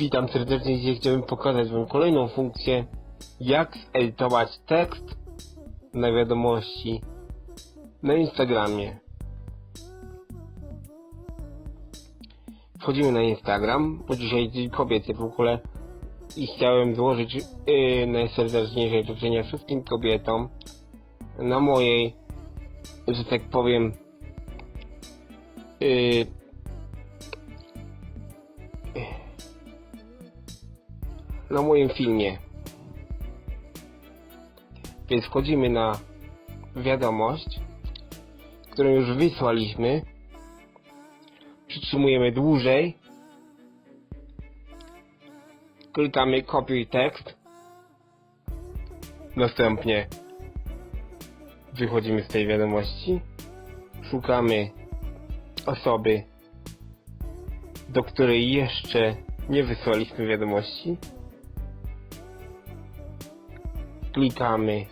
Witam serdecznie, dzisiaj chciałbym pokazać Wam kolejną funkcję, jak zedytować tekst na wiadomości na Instagramie. Wchodzimy na Instagram, bo dzisiaj dzień kobiety w ogóle i chciałem złożyć yy, najserdeczniejsze życzenia wszystkim kobietom na mojej, że tak powiem, yy, na moim filmie. Więc wchodzimy na wiadomość, którą już wysłaliśmy. Przytrzymujemy dłużej. Klikamy kopiuj tekst. Następnie wychodzimy z tej wiadomości. Szukamy osoby, do której jeszcze nie wysłaliśmy wiadomości. Klikamy.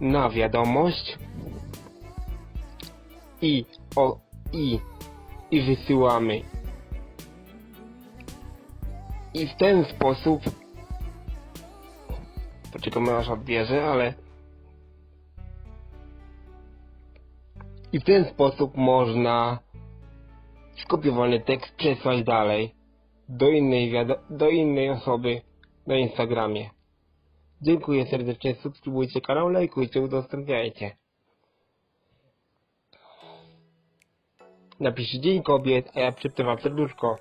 Na wiadomość. I o i i wysyłamy. I w ten sposób. Poczekamy aż odbierze, ale. I w ten sposób można skopiowany tekst przesłać dalej do innej, do innej osoby na Instagramie. Dziękuję serdecznie, subskrybujcie kanał, lajkujcie, udostępniajcie. Napiszcie Dzień Kobiet, a ja przypnę wam serduszko.